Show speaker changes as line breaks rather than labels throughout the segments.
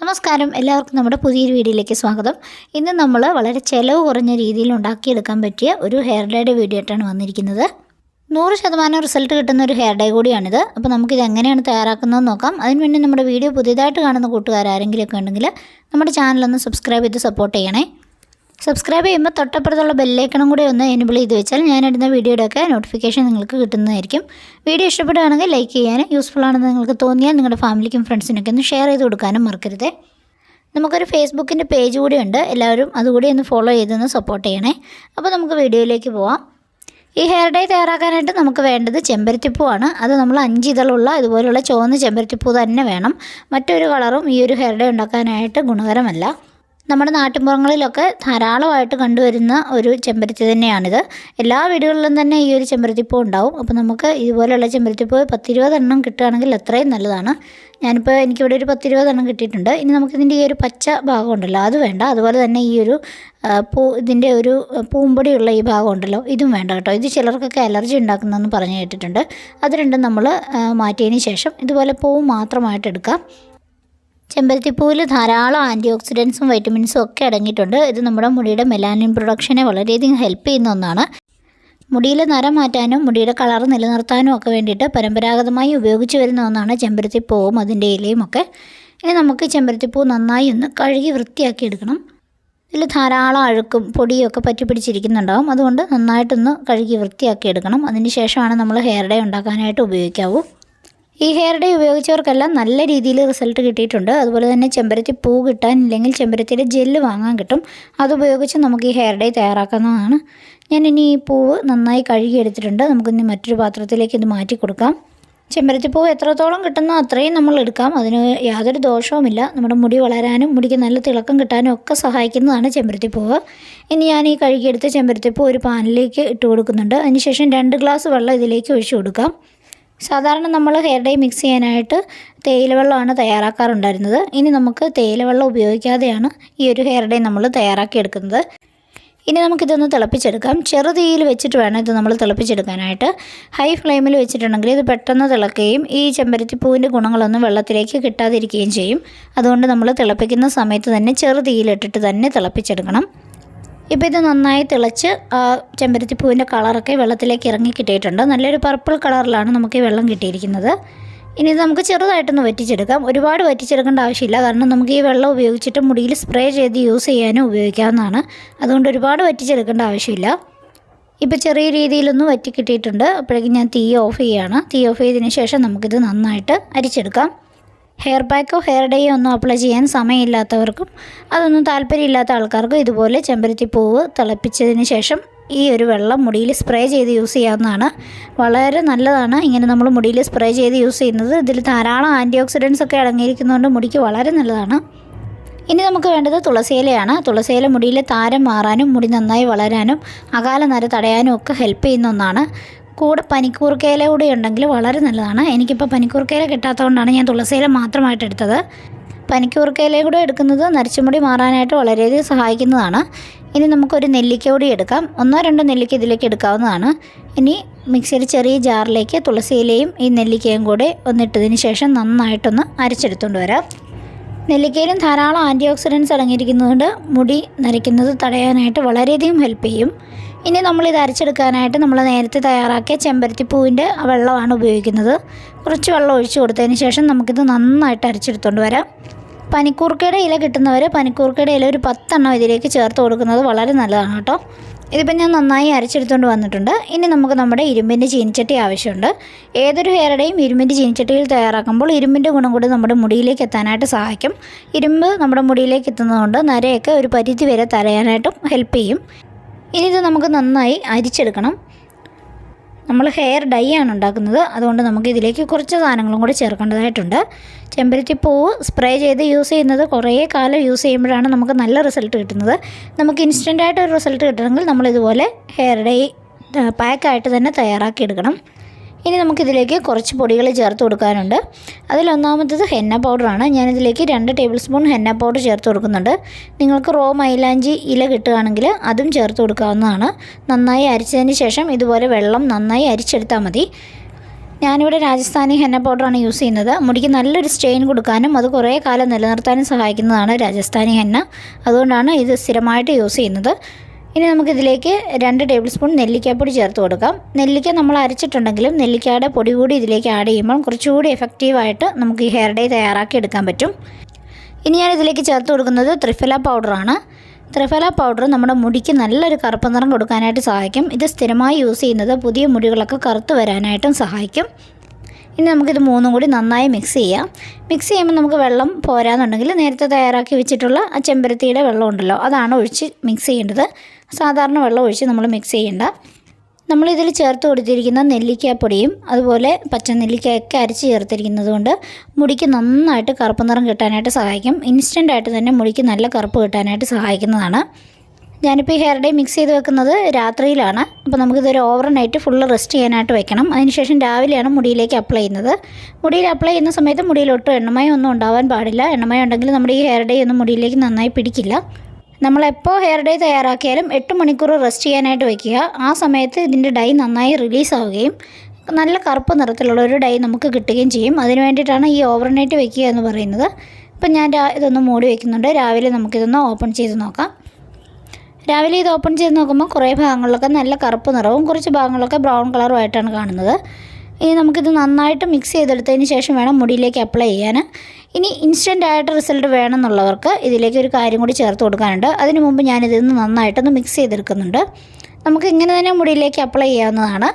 നമസ്കാരം. എല്ലാവർക്കും നമ്മുടെ പുതിയൊരു വീഡിയോയിലേക്ക് സ്വാഗതം. ഇന്ന് നമ്മൾ വളരെ ചിലവ് കുറഞ്ഞ രീതിയിൽ ഉണ്ടാക്കിയെടുക്കാൻ പറ്റിയ ഒരു ഹെയർ ഡേയുടെ വീഡിയോ ആയിട്ടാണ് വന്നിരിക്കുന്നത്. നൂറ് ശതമാനം റിസൾട്ട് കിട്ടുന്ന ഒരു ഹെയർ ഡേ കൂടിയാണിത്. അപ്പോൾ നമുക്കിത് എങ്ങനെയാണ് തയ്യാറാക്കുന്നതെന്ന് നോക്കാം. അതിന് വേണ്ടി നമ്മുടെ വീഡിയോ പുതിയതായിട്ട് കാണുന്ന കൂട്ടുകാർ ആരെങ്കിലുമൊക്കെ ഉണ്ടെങ്കിൽ നമ്മുടെ ചാനലൊന്ന് സബ്സ്ക്രൈബ് ചെയ്ത് സപ്പോർട്ട് ചെയ്യണേ. സബ്സ്ക്രൈബ് ചെയ്യുമ്പോൾ തൊട്ടപ്പുറത്തുള്ള ബെല്ലേക്കണം കൂടി ഒന്ന് എനേബിൾ ചെയ്ത് വെച്ചാൽ ഞാനിടുന്ന വീഡിയോയുടെയൊക്കെ നോട്ടിഫിക്കേഷൻ നിങ്ങൾക്ക് കിട്ടുന്നതായിരിക്കും. വീഡിയോ ഇഷ്ടപ്പെടുകയാണെങ്കിൽ ലൈക്ക് ചെയ്യാനും യൂസ്ഫുൾ ആണെന്ന് നിങ്ങൾക്ക് തോന്നിയാൽ നിങ്ങളുടെ ഫാമിലിക്കും ഫ്രണ്ട്സിനൊക്കെ ഒന്ന് ഷെയർ ചെയ്ത് കൊടുക്കാനും മറക്കരുത്. നമുക്കൊരു ഫേസ്ബുക്കിന്റെ പേജ് കൂടിയുണ്ട് എല്ലാവരും അതുകൂടി ഒന്ന് ഫോളോ ചെയ്തൊന്ന് സപ്പോർട്ട് ചെയ്യണേ. അപ്പോൾ നമുക്ക് വീഡിയോയിലേക്ക് പോവാം. ഈ ഹെയർ ഡൈ തയ്യാറാക്കാനായിട്ട് നമുക്ക് വേണ്ടത് ചെമ്പരത്തിപ്പൂവാണ്. അത് നമ്മൾ അഞ്ച് ഇതളുള്ള ഇതുപോലുള്ള ചുവന്ന ചെമ്പരത്തിപ്പൂ തന്നെ വേണം. മറ്റൊരു കളറും ഈ ഒരു ഹെയർ ഡേ ഉണ്ടാക്കാനായിട്ട് ഗുണകരമല്ല. നമ്മുടെ നാട്ടിൻപുറങ്ങളിലൊക്കെ ധാരാളമായിട്ട് കണ്ടുവരുന്ന ഒരു ചെമ്പരത്തി തന്നെയാണിത്. എല്ലാ വീടുകളിലും തന്നെ ഈ ഒരു ചെമ്പരത്തിപ്പൂ ഉണ്ടാവും. അപ്പോൾ നമുക്ക് ഇതുപോലെയുള്ള ചെമ്പരത്തിപ്പൂ പത്തിരുപതെണ്ണം കിട്ടുകയാണെങ്കിൽ അത്രയും നല്ലതാണ്. ഞാനിപ്പോൾ എനിക്കിവിടെ ഒരു പത്തിരുപതെണ്ണം കിട്ടിയിട്ടുണ്ട്. ഇനി നമുക്കിതിന്റെ ഈ ഒരു പച്ച ഭാഗം ഉണ്ടല്ലോ അത് വേണ്ട. അതുപോലെ തന്നെ ഈ ഒരു പൂ ഇതിന്റെ ഒരു പൂമ്പൊടിയുള്ള ഈ ഭാഗം ഉണ്ടല്ലോ ഇതും വേണ്ട കേട്ടോ. ഇത് ചിലർക്കൊക്കെ അലർജി ഉണ്ടാക്കുന്നതെന്ന് പറഞ്ഞു കേട്ടിട്ടുണ്ട്. അത് രണ്ടും നമ്മൾ മാറ്റിയതിന് ശേഷം ഇതുപോലെ പൂവ് മാത്രമായിട്ട് എടുക്കാം. ചെമ്പരത്തിപ്പൂവിൽ ധാരാളം ആന്റി ഓക്സിഡൻസും വൈറ്റമിൻസും ഒക്കെ അടങ്ങിയിട്ടുണ്ട്. ഇത് നമ്മുടെ മുടിയുടെ മെലാനിൻ പ്രൊഡക്ഷനെ വളരെയധികം ഹെൽപ്പ് ചെയ്യുന്ന ഒന്നാണ്. മുടിയിൽ നിറം മാറ്റാനും മുടിയുടെ കളർ നിലനിർത്താനും ഒക്കെ വേണ്ടിയിട്ട് പരമ്പരാഗതമായി ഉപയോഗിച്ചു വരുന്ന ഒന്നാണ് ചെമ്പരത്തിപ്പൂവും അതിന്റെ ഇലയും ഒക്കെ. ഇനി നമുക്ക് ചെമ്പരത്തിപ്പൂ നന്നായി ഒന്ന് കഴുകി വൃത്തിയാക്കി എടുക്കണം. ഇതിൽ ധാരാളം അഴുക്കും പൊടിയും ഒക്കെ പറ്റി പിടിച്ചിരിക്കുന്നുണ്ടാവും. അതുകൊണ്ട് നന്നായിട്ടൊന്ന് കഴുകി വൃത്തിയാക്കി എടുക്കണം. അതിന് ശേഷമാണ് നമ്മൾ ഹെയർ ഡേ ഉണ്ടാക്കാനായിട്ട് ഉപയോഗിക്കാവൂ. ഈ ഹെയർ ഡേ ഉപയോഗിച്ചവർക്കെല്ലാം നല്ല രീതിയിൽ റിസൾട്ട് കിട്ടിയിട്ടുണ്ട്. അതുപോലെ തന്നെ ചെമ്പരത്തി പൂ കിട്ടാൻ ഇല്ലെങ്കിൽ ചെമ്പരത്തിയുടെ ജെല്ല് വാങ്ങാൻ കിട്ടും. അതുപയോഗിച്ച് നമുക്ക് ഈ ഹെയർ ഡേ തയ്യാറാക്കാവുന്നതാണ്. ഞാൻ ഇനി ഈ പൂവ് നന്നായി കഴുകിയെടുത്തിട്ടുണ്ട്. നമുക്കിനി മറ്റൊരു പാത്രത്തിലേക്ക് ഇത് മാറ്റി കൊടുക്കാം. ചെമ്പരത്തി ചെമ്പരത്തിപ്പൂ എത്രത്തോളം കിട്ടുന്നോ അത്രയും നമ്മൾ എടുക്കാം. അതിന് യാതൊരു ദോഷവുമില്ല. നമ്മുടെ മുടി വളരാനും മുടിക്ക് നല്ല തിളക്കം കിട്ടാനും ഒക്കെ സഹായിക്കുന്നതാണ് ചെമ്പരത്തി ചെമ്പരത്തിപ്പൂവ് ഇനി ഞാൻ ഈ കഴുകിയെടുത്ത ചെമ്പരത്തിപ്പൂ ഒരു പാനിലേക്ക് ഇട്ട് കൊടുക്കുന്നുണ്ട്. അതിനുശേഷം രണ്ട് ഗ്ലാസ് വെള്ളം ഇതിലേക്ക് ഒഴിച്ചു കൊടുക്കാം. സാധാരണ നമ്മൾ ഹെയർ ഡൈ മിക്സ് ചെയ്യാനായിട്ട് തേയില വെള്ളമാണ് തയ്യാറാക്കാറുണ്ടായിരുന്നത്. ഇനി നമുക്ക് തേയില വെള്ളം ഉപയോഗിക്കാതെയാണ് ഈ ഒരു ഹെയർ ഡൈ നമ്മൾ തയ്യാറാക്കിയെടുക്കുന്നത്. ഇനി നമുക്കിതൊന്ന് തിളപ്പിച്ചെടുക്കാം. ചെറുതീയിൽ വെച്ചിട്ട് വേണം ഇത് നമ്മൾ തിളപ്പിച്ചെടുക്കാനായിട്ട്. ഹൈ ഫ്ലെയിമിൽ വെച്ചിട്ടുണ്ടെങ്കിൽ ഇത് പെട്ടെന്ന് തിളക്കുകയും ഈ ചെമ്പരത്തിപ്പൂവിന്റെ ഗുണങ്ങളൊന്നും വെള്ളത്തിലേക്ക് കിട്ടാതിരിക്കുകയും ചെയ്യും. അതുകൊണ്ട് നമ്മൾ തിളപ്പിക്കുന്ന സമയത്ത് തന്നെ ചെറു തീയിലിട്ടിട്ട് തന്നെ തിളപ്പിച്ചെടുക്കണം. ഇപ്പോൾ ഇത് നന്നായി തിളച്ച് ചെമ്പരത്തിപ്പൂവിന്റെ കളറൊക്കെ വെള്ളത്തിലേക്ക് ഇറങ്ങി കിട്ടിയിട്ടുണ്ട്. നല്ലൊരു പർപ്പിൾ കളറിലാണ് നമുക്ക് ഈ വെള്ളം കിട്ടിയിരിക്കുന്നത്. ഇനി ഇത് നമുക്ക് ചെറുതായിട്ടൊന്ന് വറ്റിച്ചെടുക്കാം. ഒരുപാട് വറ്റിച്ചെടുക്കേണ്ട ആവശ്യമില്ല. കാരണം നമുക്ക് ഈ വെള്ളം ഉപയോഗിച്ചിട്ട് മുടിയിൽ സ്പ്രേ ചെയ്ത് യൂസ് ചെയ്യാനും ഉപയോഗിക്കാവുന്നതാണ്. അതുകൊണ്ട് ഒരുപാട് വറ്റിച്ചെടുക്കേണ്ട ആവശ്യമില്ല. ഇപ്പോൾ ചെറിയ രീതിയിലൊന്നും വറ്റി കിട്ടിയിട്ടുണ്ട്. അപ്പോഴേക്കും ഞാൻ തീ ഓഫ് ചെയ്യുകയാണ് തീ ഓഫ് ചെയ്തതിന് ശേഷം നമുക്കിത് നന്നായിട്ട് അരിച്ചെടുക്കാം. ഹെയർ പാക്കോ ഹെയർ ഡേയോ ഒന്നും അപ്ലൈ ചെയ്യാൻ സമയമില്ലാത്തവർക്കും അതൊന്നും താല്പര്യമില്ലാത്ത ആൾക്കാർക്കും ഇതുപോലെ ചെമ്പരത്തിപ്പൂവ് തിളപ്പിച്ചതിന് ശേഷം ഈ ഒരു വെള്ളം മുടിയിൽ സ്പ്രേ ചെയ്ത് യൂസ് ചെയ്യാവുന്നതാണ്. വളരെ നല്ലതാണ്. ഇങ്ങനെ നമ്മൾ മുടിയിൽ സ്പ്രേ ചെയ്ത് യൂസ് ചെയ്യുന്നത്. ഇതിൽ ധാരാളം ആന്റി ഓക്സിഡൻസ് ഒക്കെ അടങ്ങിയിരിക്കുന്നതുകൊണ്ട് മുടിക്ക് വളരെ നല്ലതാണ്. ഇനി നമുക്ക് വേണ്ടത് തുളസിയിലയാണ്. തുളസിയില മുടിയിലെ താരം മാറാനും മുടി നന്നായി വളരാനും അകാല നര തടയാനും ഒക്കെ ഹെൽപ്പ് ചെയ്യുന്ന ഒന്നാണ്. കൂടെ പനിക്കൂർക്കയില കൂടി ഉണ്ടെങ്കിൽ വളരെ നല്ലതാണ്. എനിക്കിപ്പോൾ പനിക്കൂർക്കയില കിട്ടാത്തതുകൊണ്ടാണ് ഞാൻ തുളസിയില മാത്രമായിട്ട് എടുത്തത്. പനിക്കൂർക്കയില കൂടെ എടുക്കുന്നത് നരച്ചുമുടി മാറാനായിട്ട് വളരെയധികം സഹായിക്കുന്നതാണ്. ഇനി നമുക്കൊരു നെല്ലിക്ക കൂടി എടുക്കാം. ഒന്നോ രണ്ടോ നെല്ലിക്ക ഇതിലേക്ക് എടുക്കാവുന്നതാണ്. ഇനി മിക്സിയിൽ ചെറിയ ജാറിലേക്ക് തുളസിയിലയും ഈ നെല്ലിക്കയും കൂടെ ഒന്നിട്ടതിന് ശേഷം നന്നായിട്ടൊന്ന് അരച്ചെടുത്തുകൊണ്ട് വരാം. നെല്ലിക്കയിലും ധാരാളം ആന്റി ഓക്സിഡൻസ് അടങ്ങിയിരിക്കുന്നതുകൊണ്ട് മുടി നരയ്ക്കുന്നത് തടയാനായിട്ട് വളരെയധികം ഹെൽപ്പ് ചെയ്യും. ഇനി നമ്മൾ ഇത് അരച്ചെടുക്കാനായിട്ട് നമ്മൾ നേരത്തെ തയ്യാറാക്കിയ ചെമ്പരത്തിപ്പൂവിന്റെ വെള്ളമാണ് ഉപയോഗിക്കുന്നത്. കുറച്ച് വെള്ളം ഒഴിച്ച് കൊടുത്തതിന് ശേഷം നമുക്കിത് നന്നായിട്ട് അരച്ചെടുത്തുകൊണ്ട് വരാം. പനിക്കൂർക്കയുടെ ഇല കിട്ടുന്നവർ പനിക്കൂർക്കയുടെ ഇല ഒരു പത്തെണ്ണം ഇതിലേക്ക് ചേർത്ത് കൊടുക്കുന്നത് വളരെ നല്ലതാണ് കേട്ടോ. ഇതിപ്പോൾ ഞാൻ നന്നായി അരച്ചെടുത്തുകൊണ്ട് വന്നിട്ടുണ്ട്. ഇനി നമുക്ക് നമ്മുടെ ഇരുമ്പിന്റെ ചീനിച്ചട്ടി ആവശ്യമുണ്ട്. ഏതൊരു ഹെയറുടെയും ഇരുമ്പിന്റെ ചീനിച്ചട്ടിയിൽ തയ്യാറാക്കുമ്പോൾ ഇരുമ്പിന്റെ ഗുണം കൂടി നമ്മുടെ മുടിയിലേക്ക് എത്താനായിട്ട് സഹായിക്കും. ഇരുമ്പ് നമ്മുടെ മുടിയിലേക്ക് എത്തുന്നതുകൊണ്ട് നരയൊക്കെ ഒരു പരിധി വരെ തടയാനായിട്ടും ഹെൽപ്പ് ചെയ്യും. ഇനി ഇത് നമുക്ക് നന്നായി അരിച്ചെടുക്കണം. നമ്മൾ ഹെയർ ഡൈ ആണ് ഉണ്ടാക്കുന്നത്. അതുകൊണ്ട് നമുക്ക് ഇതിലേക്ക് കുറച്ച് സാധനങ്ങളും കൂടി ചേർക്കേണ്ടതായിട്ടുണ്ട്. ചെമ്പരത്തി പൂവ് സ്പ്രേ ചെയ്ത് യൂസ് ചെയ്യുന്നത് കുറേ കാലം യൂസ് ചെയ്യുമ്പോഴാണ് നമുക്ക് നല്ല റിസൾട്ട് കിട്ടുന്നത്. നമുക്ക് ഇൻസ്റ്റന്റായിട്ട് ഒരു റിസൾട്ട് കിട്ടണമെങ്കിൽ നമ്മളിതുപോലെ ഹെയർ ഡൈ പാക്കായിട്ട് തന്നെ തയ്യാറാക്കി എടുക്കണം. ഇനി നമുക്കിതിലേക്ക് കുറച്ച് പൊടികൾ ചേർത്ത് കൊടുക്കാനുണ്ട്. അതിലൊന്നാമത്തത് ഹെന്ന പൗഡറാണ്. ഞാനിതിലേക്ക് രണ്ട് ടേബിൾ സ്പൂൺ ഹെന്ന പൗഡർ ചേർത്ത് കൊടുക്കുന്നുണ്ട്. നിങ്ങൾക്ക് റോ മൈലാഞ്ചി ഇല കിട്ടുകയാണെങ്കിൽ അതും ചേർത്ത് കൊടുക്കാവുന്നതാണ്. നന്നായി അരിച്ചതിന് ശേഷം ഇതുപോലെ വെള്ളം നന്നായി അരിച്ചെടുത്താൽ മതി. ഞാനിവിടെ രാജസ്ഥാനി ഹെന്ന പൗഡറാണ് യൂസ് ചെയ്യുന്നത്. മുടിക്ക് നല്ലൊരു സ്റ്റെയിൻ കൊടുക്കാനും അത് കുറേ കാലം നിലനിർത്താനും സഹായിക്കുന്നതാണ് രാജസ്ഥാനി ഹെന്ന. അതുകൊണ്ടാണ് ഇത് സ്ഥിരമായിട്ട് യൂസ് ചെയ്യുന്നത്. ഇനി നമുക്കിതിലേക്ക് രണ്ട് ടേബിൾ സ്പൂൺ നെല്ലിക്കപ്പൊടി ചേർത്ത് കൊടുക്കാം. നെല്ലിക്ക നമ്മൾ അരച്ചിട്ടുണ്ടെങ്കിലും നെല്ലിക്കയുടെ പൊടി കൂടി ഇതിലേക്ക് ആഡ് ചെയ്യുമ്പോൾ കുറച്ചുകൂടി എഫക്റ്റീവായിട്ട് നമുക്ക് ഈ ഹെയർ ഡേ തയ്യാറാക്കി എടുക്കാൻ പറ്റും. ഇനി ഞാൻ ഇതിലേക്ക് ചേർത്ത് കൊടുക്കുന്നത് ത്രിഫല പൗഡറാണ് ത്രിഫല പൗഡർ നമ്മുടെ മുടിക്ക് നല്ലൊരു കറുപ്പ് നിറം കൊടുക്കാനായിട്ട് സഹായിക്കും. ഇത് സ്ഥിരമായി യൂസ് ചെയ്യുന്നത് പുതിയ മുടികളൊക്കെ കറുത്ത് വരാനായിട്ടും സഹായിക്കും. ഇനി നമുക്കിത് മൂന്നും കൂടി നന്നായി മിക്സ് ചെയ്യാം. മിക്സ് ചെയ്യുമ്പോൾ നമുക്ക് വെള്ളം പോരാന്നുണ്ടെങ്കിൽ നേരത്തെ തയ്യാറാക്കി വെച്ചിട്ടുള്ള ആ ചെമ്പരത്തിയുടെ വെള്ളമുണ്ടല്ലോ അതാണ് ഒഴിച്ച് മിക്സ് ചെയ്യേണ്ടത്. സാധാരണ വെള്ളം ഒഴിച്ച് നമ്മൾ മിക്സ് ചെയ്യേണ്ട. നമ്മളിതിൽ ചേർത്ത് കൊടുത്തിരിക്കുന്ന നെല്ലിക്കാപ്പൊടിയും അതുപോലെ പച്ച പച്ചനെല്ലിക്കയൊക്കെ അരച്ച് ചേർത്തിരിക്കുന്നത് കൊണ്ട് മുടിക്ക് നന്നായിട്ട് കറുപ്പ് നിറം കിട്ടാനായിട്ട് സഹായിക്കും. ഇൻസ്റ്റന്റ് ആയിട്ട് തന്നെ മുടിക്ക് നല്ല കറുപ്പ് കിട്ടാനായിട്ട് സഹായിക്കുന്നതാണ്. ഞാനിപ്പോൾ ഈ ഹെയർ ഡേ മിക്സ് ചെയ്ത് വെക്കുന്നത് രാത്രിയിലാണ്. അപ്പോൾ നമുക്കിതൊരു ഓവർ നൈറ്റ് ഫുള്ള് റെസ്റ്റ് ചെയ്യാനായിട്ട് വെക്കണം. അതിനുശേഷം രാവിലെയാണ് മുടിയിലേക്ക് അപ്ലൈ ചെയ്യുന്നത്. മുടിയിൽ അപ്ലൈ ചെയ്യുന്ന സമയത്ത് മുടിയിലൊട്ടും എണ്ണമയം ഒന്നും ഉണ്ടാവാൻ പാടില്ല. എണ്ണമയം ഉണ്ടെങ്കിൽ നമ്മുടെ ഈ ഹെയർ ഡേ ഒന്നും മുടിയിലേക്ക് നന്നായി പിടിക്കില്ല. നമ്മളെപ്പോൾ ഹെയർ ഡൈ തയ്യാറാക്കിയാലും എട്ട് മണിക്കൂർ റെസ്റ്റ് ചെയ്യാനായിട്ട് വയ്ക്കുക ആ സമയത്ത് ഇതിന്റെ ഡൈ നന്നായി റിലീസ് ആവുകയും നല്ല കറുപ്പ് നിറത്തിലുള്ള ഒരു ഡൈ നമുക്ക് കിട്ടുകയും ചെയ്യും. അതിന് വേണ്ടിയിട്ടാണ് ഈ ഓവർനൈറ്റ് വയ്ക്കുക എന്ന് പറയുന്നത്. ഇപ്പം ഞാൻ ഇതൊന്ന് മൂടി വയ്ക്കുന്നുണ്ട് രാവിലെ നമുക്കിതൊന്ന് ഓപ്പൺ ചെയ്ത് നോക്കാം. രാവിലെ ഇത് ഓപ്പൺ ചെയ്ത് നോക്കുമ്പോൾ കുറേ ഭാഗങ്ങളിലൊക്കെ നല്ല കറുപ്പ് നിറവും കുറച്ച് ഭാഗങ്ങളൊക്കെ ബ്രൗൺ കളറുമായിട്ടാണ് കാണുന്നത്. ഇനി നമുക്കിത് നന്നായിട്ട് മിക്സ് ചെയ്തെടുത്തതിന് ശേഷം വേണം മുടിയിലേക്ക് അപ്ലൈ ചെയ്യാൻ. ഇനി ഇൻസ്റ്റന്റ് ആയിട്ട് റിസൾട്ട് വേണമെന്നുള്ളവർക്ക് ഇതിലേക്ക് ഒരു കാര്യം കൂടി ചേർത്ത് കൊടുക്കാനുണ്ട്. അതിന് മുമ്പ് ഞാനിതിൽ നിന്ന് നന്നായിട്ടൊന്ന് മിക്സ് ചെയ്തെടുക്കുന്നുണ്ട്. നമുക്ക് ഇങ്ങനെ തന്നെ മുടിയിലേക്ക് അപ്ലൈ ചെയ്യാവുന്നതാണ്.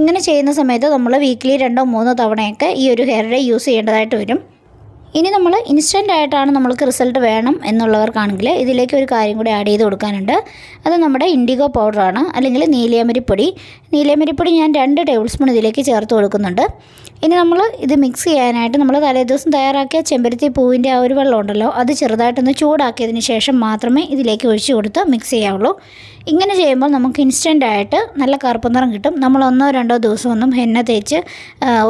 ഇങ്ങനെ ചെയ്യുന്ന സമയത്ത് നമ്മൾ വീക്കിലി രണ്ടോ മൂന്നോ തവണയൊക്കെ ഈ ഒരു ഹെയർ ഡേ യൂസ് ചെയ്യേണ്ടതായിട്ട് വരും. ഇനി നമ്മൾ ഇൻസ്റ്റന്റ് ആയിട്ടാണ് നമ്മൾക്ക് റിസൾട്ട് വേണം എന്നുള്ളവർക്കാണെങ്കിൽ ഇതിലേക്ക് ഒരു കാര്യം കൂടി ആഡ് ചെയ്ത് കൊടുക്കാനുണ്ട്. അത് നമ്മുടെ ഇൻഡിഗോ പൗഡറാണ് അല്ലെങ്കിൽ നീലിയമരിപ്പൊടി നീലിയമരിപ്പൊടി ഞാൻ രണ്ട് ടേബിൾ സ്പൂൺ ഇതിലേക്ക് ചേർത്ത് കൊടുക്കുന്നുണ്ട്. ഇനി നമ്മൾ ഇത് മിക്സ് ചെയ്യാനായിട്ട് നമ്മൾ തലേദിവസം തയ്യാറാക്കിയ ചെമ്പരത്തി പൂവിന്റെ ആ ഒരു വെള്ളം ഉണ്ടല്ലോ അത് ചെറുതായിട്ടൊന്ന് ചൂടാക്കിയതിന് ശേഷം മാത്രമേ ഇതിലേക്ക് ഒഴിച്ചു കൊടുത്ത് മിക്സ് ചെയ്യാവുള്ളൂ. ഇങ്ങനെ ചെയ്യുമ്പോൾ നമുക്ക് ഇൻസ്റ്റന്റ് ആയിട്ട് നല്ല കറുപ്പ് നിറം കിട്ടും. നമ്മൾ ഒന്നോ രണ്ടോ ദിവസം ഒന്നും എണ്ണ തേച്ച്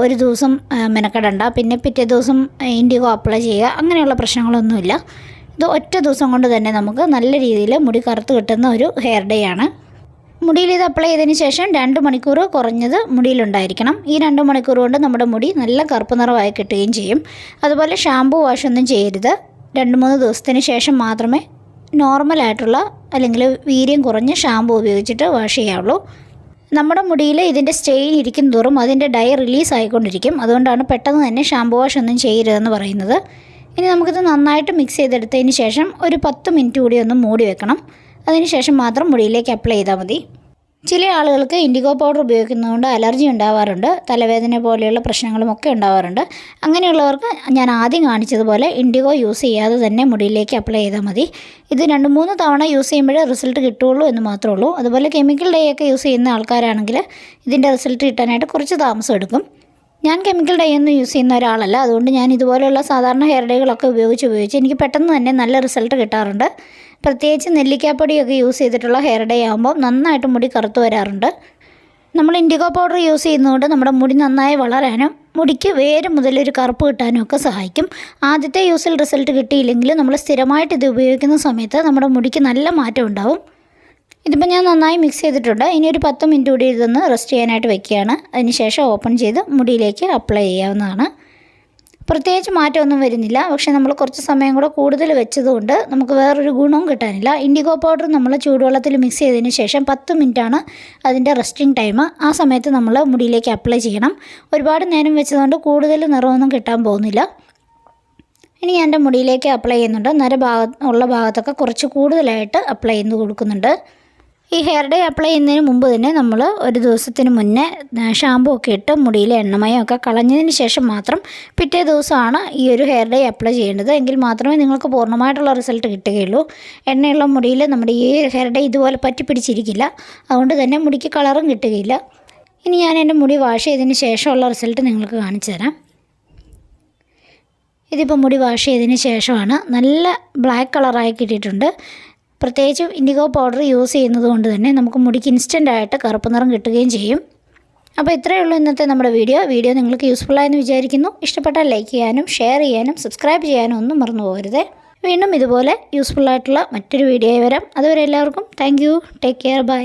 ഒരു ദിവസം മെനക്കെടണ്ട. പിന്നെ പിറ്റേ ദിവസം ഇൻഡിഗോ അപ്ലൈ ചെയ്യുക അങ്ങനെയുള്ള പ്രശ്നങ്ങളൊന്നുമില്ല. ഇത് ഒറ്റ ദിവസം കൊണ്ട് തന്നെ നമുക്ക് നല്ല രീതിയിൽ മുടി കറുത്ത് കിട്ടുന്ന ഒരു ഹെയർ ഡേ ആണ്. മുടിയിൽ ഇത് അപ്ലൈ ചെയ്തതിന് ശേഷം രണ്ട് മണിക്കൂർ കുറഞ്ഞത് മുടിയിലുണ്ടായിരിക്കണം. ഈ രണ്ട് മണിക്കൂർ കൊണ്ട് നമ്മുടെ മുടി നല്ല കറുപ്പ് നിറമായി കിട്ടുകയും ചെയ്യും. അതുപോലെ ഷാമ്പു വാഷ് ഒന്നും ചെയ്യരുത്. രണ്ട് മൂന്ന് ദിവസത്തിന് ശേഷം മാത്രമേ നോർമലായിട്ടുള്ള അല്ലെങ്കിൽ വീര്യം കുറഞ്ഞ ഷാമ്പു ഉപയോഗിച്ചിട്ട് വാഷ് ചെയ്യാവുള്ളൂ. നമ്മുടെ മുടിയിൽ ഇതിന്റെ സ്റ്റെയിൻ ഇരിക്കും തോറും അതിന്റെ ഡൈ റിലീസ് ആയിക്കൊണ്ടിരിക്കും. അതുകൊണ്ടാണ് പെട്ടെന്ന് തന്നെ ഷാമ്പു വാഷ് ഒന്നും ചെയ്യരുതെന്ന് പറയുന്നത്. ഇനി നമുക്കിത് നന്നായിട്ട് മിക്സ് ചെയ്തെടുത്തതിന് ശേഷം ഒരു പത്ത് മിനിറ്റ് കൂടി ഒന്ന് മൂടി വെക്കണം. അതിനുശേഷം മാത്രം മുടിയിലേക്ക് അപ്ലൈ ചെയ്താൽ മതി. ചില ആളുകൾക്ക് ഇൻഡിഗോ പൗഡർ ഉപയോഗിക്കുന്നതുകൊണ്ട് അലർജി ഉണ്ടാവാറുണ്ട് തലവേദന പോലെയുള്ള പ്രശ്നങ്ങളും ഒക്കെ ഉണ്ടാവാറുണ്ട്. അങ്ങനെയുള്ളവർക്ക് ഞാൻ ആദ്യം കാണിച്ചതുപോലെ ഇൻഡിഗോ യൂസ് ചെയ്യാതെ തന്നെ മുടിയിലേക്ക് അപ്ലൈ ചെയ്താൽ മതി. ഇത് രണ്ട് മൂന്ന് തവണ യൂസ് ചെയ്യുമ്പോഴേ റിസൾട്ട് കിട്ടുള്ളൂ എന്ന് മാത്രമേ ഉള്ളൂ. അതുപോലെ കെമിക്കൽ ഡേ ഒക്കെ യൂസ് ചെയ്യുന്ന ആൾക്കാരാണെങ്കിൽ ഇതിന്റെ റിസൾട്ട് കിട്ടാനായിട്ട് കുറച്ച് താമസം എടുക്കും. ഞാൻ കെമിക്കൽ ഡൈ ഒന്നും യൂസ് ചെയ്യുന്ന ഒരാളല്ല. അതുകൊണ്ട് ഞാൻ ഇതുപോലെയുള്ള സാധാരണ ഹെയർ ഡൈകളൊക്കെ ഉപയോഗിച്ച് ഉപയോഗിച്ച് എനിക്ക് പെട്ടെന്ന് തന്നെ നല്ല റിസൾട്ട് കിട്ടാറുണ്ട്. പ്രത്യേകിച്ച് നെല്ലിക്കാപ്പൊടിയൊക്കെ യൂസ് ചെയ്തിട്ടുള്ള ഹെയർ ഡേ ആകുമ്പോൾ നന്നായിട്ട് മുടി കറുത്തു വരാറുണ്ട്. നമ്മൾ ഇൻഡിഗോ പൗഡർ യൂസ് ചെയ്യുന്നതുകൊണ്ട് നമ്മുടെ മുടി നന്നായി വളരാനും മുടിക്ക് വേര് മുതലൊരു കറുപ്പ് കിട്ടാനും ഒക്കെ സഹായിക്കും. ആദ്യത്തെ യൂസിൽ റിസൾട്ട് കിട്ടിയില്ലെങ്കിൽ നമ്മൾ സ്ഥിരമായിട്ട് ഇത് ഉപയോഗിക്കുന്ന സമയത്ത് നമ്മുടെ മുടിക്ക് നല്ല മാറ്റം ഉണ്ടാവും. ഇതിപ്പോൾ ഞാൻ നന്നായി മിക്സ് ചെയ്തിട്ടുണ്ട്. ഇനി ഒരു പത്ത് മിനിറ്റ് കൂടി ഇതൊന്ന് റെസ്റ്റ് ചെയ്യാനായിട്ട് വെക്കുകയാണ്. അതിന് ശേഷം ഓപ്പൺ ചെയ്ത് മുടിയിലേക്ക് അപ്ലൈ ചെയ്യാവുന്നതാണ്. പ്രത്യേകിച്ച് മാറ്റമൊന്നും വരുന്നില്ല. പക്ഷേ നമ്മൾ കുറച്ച് സമയം കൂടെ കൂടുതൽ വെച്ചതുകൊണ്ട് നമുക്ക് വേറൊരു ഗുണവും കിട്ടാനില്ല. ഇൻഡിഗോ പൗഡർ നമ്മൾ ചൂടുവെള്ളത്തിൽ മിക്സ് ചെയ്തതിന് ശേഷം പത്ത് മിനിറ്റാണ് അതിന്റെ റെസ്റ്റിംഗ് ടൈം ആ സമയത്ത് നമ്മൾ മുടിയിലേക്ക് അപ്ലൈ ചെയ്യണം. ഒരുപാട് നേരം വെച്ചതുകൊണ്ട് കൂടുതൽ നിറമൊന്നും കിട്ടാൻ പോകുന്നില്ല. ഇനി ഞാൻ എന്റെ മുടിയിലേക്ക് അപ്ലൈ ചെയ്യുന്നുണ്ട്. നര ഭാഗ ഉള്ള ഭാഗത്തൊക്കെ കുറച്ച് കൂടുതലായിട്ട് അപ്ലൈ ചെയ്ത് കൊടുക്കുന്നുണ്ട്. ഈ ഹെയർ ഡേ അപ്ലൈ ചെയ്യുന്നതിന് മുമ്പ് തന്നെ നമ്മൾ ഒരു ദിവസത്തിന് മുന്നേ ഷാമ്പു ഒക്കെ ഇട്ട് മുടിയിലെ എണ്ണമയം ഒക്കെ കളഞ്ഞതിന് ശേഷം മാത്രം പിറ്റേ ദിവസമാണ് ഈ ഒരു ഹെയർ ഡേ അപ്ലൈ ചെയ്യേണ്ടത്. എങ്കിൽ മാത്രമേ നിങ്ങൾക്ക് പൂർണമായിട്ടുള്ള റിസൾട്ട് കിട്ടുകയുള്ളൂ. എണ്ണയുള്ള മുടിയിൽ നമ്മുടെ ഈ ഹെയർ ഡേ ഇതുപോലെ പറ്റി പിടിച്ചിരിക്കില്ല. അതുകൊണ്ട് തന്നെ മുടിക്ക് കളറും കിട്ടുകയില്ല. ഇനി ഞാൻ എന്റെ മുടി വാഷ് ചെയ്തതിന് ശേഷമുള്ള റിസൾട്ട് നിങ്ങൾക്ക് കാണിച്ചു തരാം. ഇതിപ്പോൾ മുടി വാഷ് ചെയ്തതിന് ശേഷമാണ് നല്ല ബ്ലാക്ക് കളറായി കിട്ടിയിട്ടുണ്ട്. പ്രത്യേകിച്ച് ഇൻഡിഗോ പൗഡർ യൂസ് ചെയ്യുന്നത് കൊണ്ട് തന്നെ നമുക്ക് മുടിക്ക് ഇൻസ്റ്റന്റ് ആയിട്ട് കറുപ്പ് നിറം കിട്ടുകയും ചെയ്യും. അപ്പോൾ ഇത്രയേ ഉള്ളൂ ഇന്നത്തെ നമ്മുടെ വീഡിയോ വീഡിയോ നിങ്ങൾക്ക് യൂസ്ഫുൾ യൂസ്ഫുള്ളായെന്ന് വിചാരിക്കുന്നു. ഇഷ്ടപ്പെട്ടാൽ ലൈക്ക് ചെയ്യാനും ഷെയർ ചെയ്യാനും സബ്സ്ക്രൈബ് ചെയ്യാനും ഒന്നും മറന്നു പോകരുത്. വീണ്ടും ഇതുപോലെ യൂസ്ഫുൾ ആയിട്ടുള്ള മറ്റൊരു വീഡിയോ വരാം. അതുവരെ എല്ലാവർക്കും താങ്ക് ടേക്ക് കെയർ ബൈ